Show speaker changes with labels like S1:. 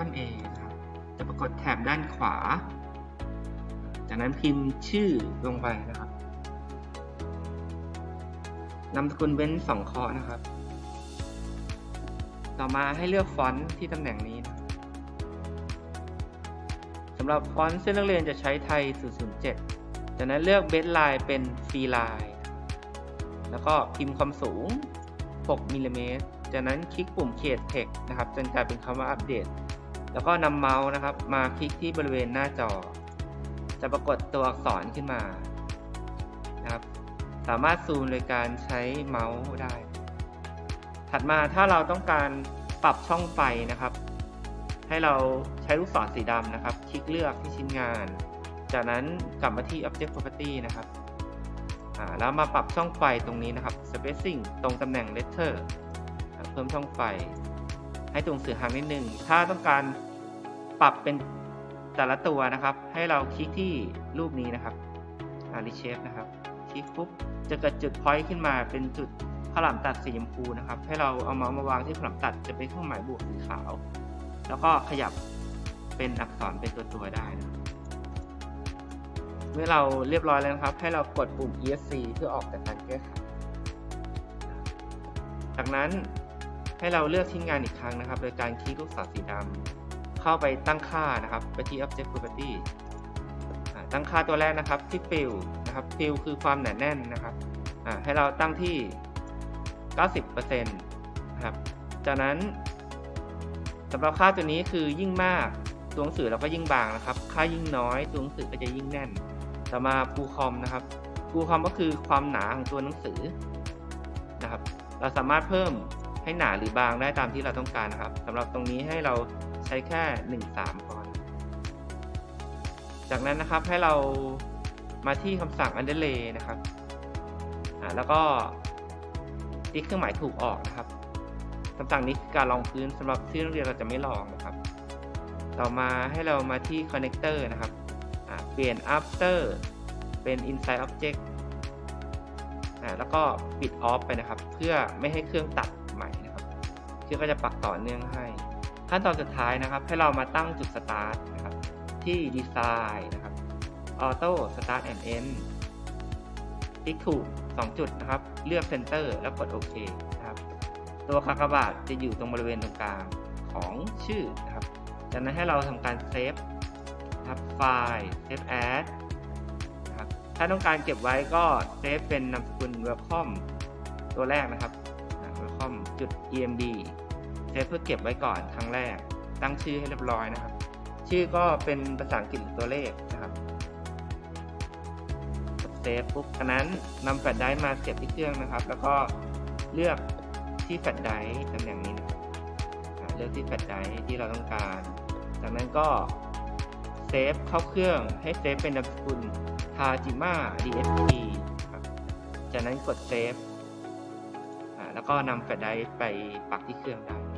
S1: Ctrl A นะครับ จะปรากฏแถบด้านขวา จากนั้นพิมพ์ชื่อลงไปนะครับนามสกุลเว้นสองเคราะห์นะครับ ต่อมาให้เลือกฟอนต์ที่ตำแหน่งนี้นะสำหรับฟอนต์เส้นนักเรียนจะใช้ไทย 007 จากนั้นเลือกเบสไลน์เป็นฟรีไลน์แล้วก็พิมพ์ความสูง 6มิลลิเมตรจากนั้นคลิกปุ่ม Create Text นะครับ จนกลายเป็นคำว่าอัปเดต แล้วก็นำเมาส์นะครับ มาคลิกที่บริเวณหน้าจอ จะปรากฏตัวอักษรขึ้นมานะครับ สามารถซูมโดยการใช้เมาส์ได้ ถัดมาถ้าเราต้องการปรับช่องไฟนะครับ ให้เราใช้ลูกศรสีดำนะครับ คลิกเลือกที่ชิ้นงาน จากนั้นกลับมาที่ Object Property นะครับแล้วมาปรับช่องไฟตรงนี้นะครับ Spacing ตรงตำแหน่ง Letter อ่าเพิ่มช่องไฟ ให้ตรงสื่อหางนิดนึงถ้าต้องการปรับเป็นแต่ละตัวนะครับ ให้เราคลิกที่รูปนี้นะครับอา Reshape นะครับ คลิกปุ๊บจะเกิดจุด point ขึ้นมาเป็นจุดขลามตัดสีชมพูนะครับ ให้เราเอาเมาส์มาวางที่ขลามตัดจะเป็นเครื่องหมายบวกสีขาว แล้วก็ขยับเป็นอักษรเป็นตัวตัวได้นะเมื่อเราเรียบร้อยแล้วนะครับ ให้เรากดปุ่ม ESC เพื่อออกจากการแก้ไข จากนั้น ให้เราเลือกชิ้นงานอีกครั้งนะครับ โดยการคลิกลูกศรสีดำเข้าไปตั้งค่านะครับไปที่ Object Property ตั้งค่าตัวแรกนะครับที่ fill นะครับ fill คือความหนาแน่นนะครับให้เราตั้งที่ 90%นะครับ จากนั้นสำหรับค่าตัวนี้คือยิ่งมากตัวหนังสือเราก็ยิ่งบางนะครับ ค่ายิ่งน้อยตัวหนังสือก็จะยิ่งแน่น ต่อมาฟูคอมนะครับฟูคอมก็คือความหนาของตัวหนังสือนะครับ เราสามารถเพิ่ม ให้หนาหรือบางได้ตามที่เราต้องการนะครับสำหรับตรงนี้ให้เราใช้แค่ 1 3พอน จากนั้นนะครับให้เรามาที่คำสั่ง underlay นะครับอ่าแล้วก็ติ๊กเครื่องหมายถูกออกนะครับคำสั่งนี้คือการรองพื้นสำหรับที่นักเรียนเราจะไม่ลองนะครับ ต่อมาให้เรามาที่ connector นะครับอ่าเปลี่ยน after เป็น inside object อ่าแล้วก็ปิด off ไปนะครับ เพื่อไม่ให้เครื่องตัด หม่นะครับเครื่อก็จะปักต่อเนื่องให้ ขั้นตอนสุดท้ายนะครับ ให้เรามาตั้งจุด start นะครับ ที่ design นะครับ auto start and end คลิกถูก2จุดนะครับ เลือก center แล้วกดโอเคนะครับ ตัวกากบาทจะอยู่ตรงบริเวณตรงกลางของชื่อนะครับ จากนั้นให้เราทำการเซฟนะครับไฟล์ save as นะครับถ้าต้องการเก็บไว้ก็เซฟเป็นนามสกุล welcome ตัวแรกนะครับ อ่า welcome จุด emd เซฟเพื่อเก็บไว้ก่อนครั้งแรก ตั้งชื่อให้เรียบร้อยนะครับ ชื่อก็เป็นภาษาอังกฤษหรือตัวเลขนะครับเซฟปุ๊บจากนั้นนำแฟลชไดร์มาเสียบที่เครื่องนะครับ แล้วก็เลือกที่แฟลชไดร์ตำแหน่งนี้นะครับเลือกที่แฟลชไดร์ที่เราต้องการ จากนั้นก็เซฟเข้าเครื่องให้เซฟเป็นนามสกุล Tajima DSP ครับจากนั้นกดเซฟ แล้วก็นำแฟลชไดรฟ์ไปปักที่เครื่องได้